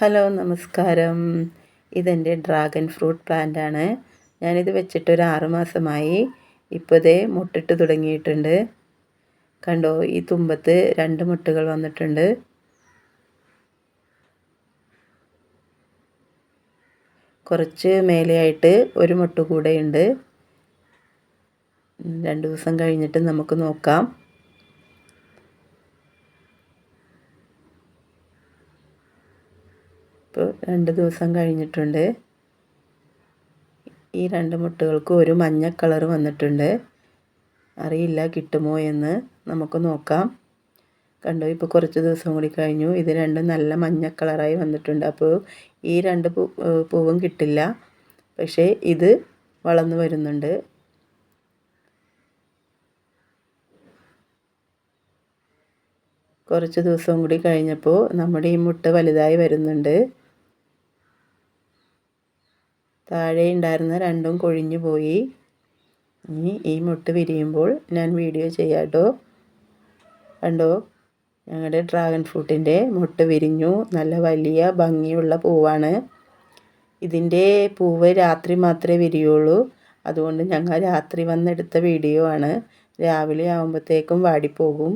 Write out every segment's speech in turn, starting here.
Hello നമസ്കാരം. ഇതെന്റെ dragon fruit plant ആണ്. ഞാനിത് വെച്ചിട്ട് ഒരു ആറുമാസമായി ഇപ്പോൾ ഇതേ മുട്ടിട്ട് തുടങ്ങിയിട്ടുണ്ട്. കണ്ടോ ഈ തുമ്പത്ത് രണ്ട് മുട്ടുകൾ വന്നിട്ടുണ്ട്. കുറച്ച് മേലെയായിട്ട് ഒരു മുട്ട കൂടെയുണ്ട് രണ്ട് ദിവസം കഴിഞ്ഞിട്ട് നമുക്ക് നോക്കാം. ഇപ്പോൾ രണ്ട് ദിവസം കഴിഞ്ഞിട്ടുണ്ട്. ഈ രണ്ട് മുട്ടകൾക്ക് ഒരു മഞ്ഞ കളർ വന്നിട്ടുണ്ട്. അറിയില്ല കിട്ടുമോ എന്ന് നമുക്ക് നോക്കാം. കണ്ടു ഇപ്പോൾ കുറച്ച് ദിവസം കൂടി കഴിഞ്ഞു. ഇത് രണ്ടും നല്ല മഞ്ഞ കളറായി വന്നിട്ടുണ്ട്. അപ്പോൾ ഈ രണ്ട് പൂവും കിട്ടില്ല. പക്ഷേ ഇത് വളർന്നു വരുന്നുണ്ട്. കുറച്ച് ദിവസം കൂടി കഴിഞ്ഞപ്പോൾ നമ്മുടെ ഈ മുട്ട വലുതായി വരുന്നുണ്ട്. താഴെ ഉണ്ടായിരുന്ന രണ്ടും കൊഴിഞ്ഞു പോയി. ഇനി ഈ മുട്ട് വിരിയുമ്പോൾ ഞാൻ വീഡിയോ ചെയ്യാം കേട്ടോ കണ്ടോ? ഞങ്ങളുടെ ഡ്രാഗൺ ഫ്രൂട്ടിന്റെ മുട്ട് വിരിഞ്ഞു. നല്ല വലിയ ഭംഗിയുള്ള പൂവാണ്. ഇതിന്റെ പൂവ് രാത്രി മാത്രമേ വിരിയുള്ളൂ. അതുകൊണ്ട് ഞങ്ങൾ രാത്രി വന്നെടുത്ത വീഡിയോ ആണ്. രാവിലെ ആകുമ്പോഴത്തേക്കും വാടിപ്പോകും.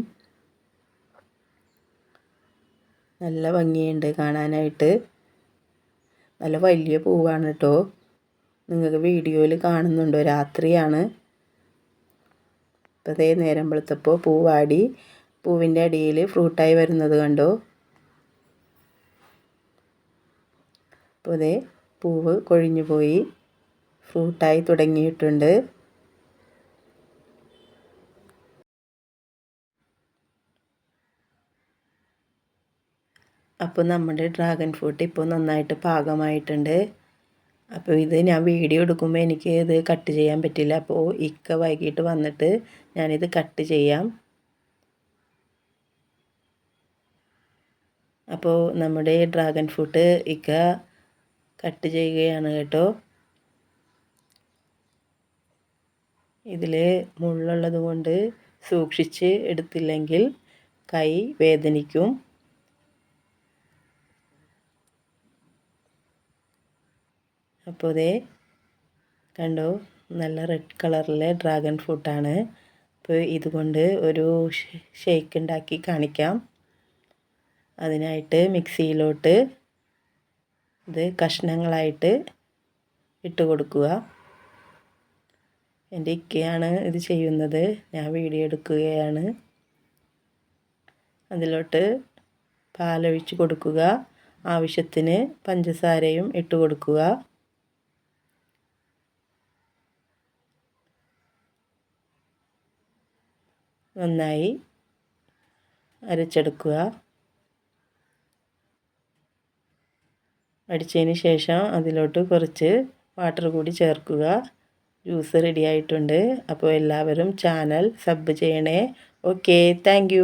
നല്ല ഭംഗിയുണ്ട് കാണാനായിട്ട്. നല്ല വലിയ പൂവാണ് കേട്ടോ നിങ്ങൾക്ക് വീഡിയോയിൽ കാണുന്നുണ്ടോ. രാത്രിയാണ്. ഇപ്പോൾ അതേ നേരം വെളുത്തപ്പോൾ പൂവാടി പൂവിന്റെ അടിയിൽ ഫ്രൂട്ടായി വരുന്നത് കണ്ടോ? അപ്പോൾ അതേ പൂവ് കൊഴിഞ്ഞു പോയി. ഫ്രൂട്ടായി തുടങ്ങിയിട്ടുണ്ട്. അപ്പോൾ നമ്മുടെ ഡ്രാഗൺ ഫ്രൂട്ട് ഇപ്പോൾ നന്നായിട്ട് പാകമായിട്ടുണ്ട്. അപ്പോൾ ഇത് ഞാൻ വീഡിയോ എടുക്കുമ്പോൾ എനിക്ക് ഇത് കട്ട് ചെയ്യാൻ പറ്റില്ല. അപ്പോൾ ഇക്ക വൈകിട്ട് വന്നിട്ട് ഞാനിത് കട്ട് ചെയ്യാം. അപ്പോൾ നമ്മുടെ ഡ്രാഗൺ ഫ്രൂട്ട് ഇക്ക കട്ട് ചെയ്യുകയാണ് കേട്ടോ. ഇതിൽ മുള്ളുള്ളത് കൊണ്ട് സൂക്ഷിച്ച് എടുത്തില്ലെങ്കിൽ കൈ വേദനിക്കും. അപ്പോൾ ഇതേ കണ്ടോ നല്ല റെഡ് കളറിലെ ഡ്രാഗൺ ഫ്രൂട്ടാണ് അപ്പോൾ ഇതുകൊണ്ട് ഒരു ഷേക്ക് ഉണ്ടാക്കി കാണിക്കാം. അതിനായിട്ട് മിക്സിയിലോട്ട് ഇത് കഷ്ണങ്ങളായിട്ട് ഇട്ട് കൊടുക്കുക. എന്റെ ഇക്കയാണ് ഇത് ചെയ്യുന്നത്. ഞാൻ വീഡിയോ എടുക്കുകയാണ്. അതിലോട്ട് പാലൊഴിച്ച് കൊടുക്കുക. ആവശ്യത്തിന് പഞ്ചസാരയും ഇട്ട് കൊടുക്കുക. നന്നായി അരച്ചെടുക്കുക. അടിച്ചതിന് ശേഷം അതിലോട്ട് കുറച്ച് വാട്ടർ കൂടി ചേർക്കുക. ജ്യൂസ് റെഡി ആയിട്ടുണ്ട്. അപ്പോൾ എല്ലാവരും ചാനൽ സബ് ചെയ്യണേ. Okay thank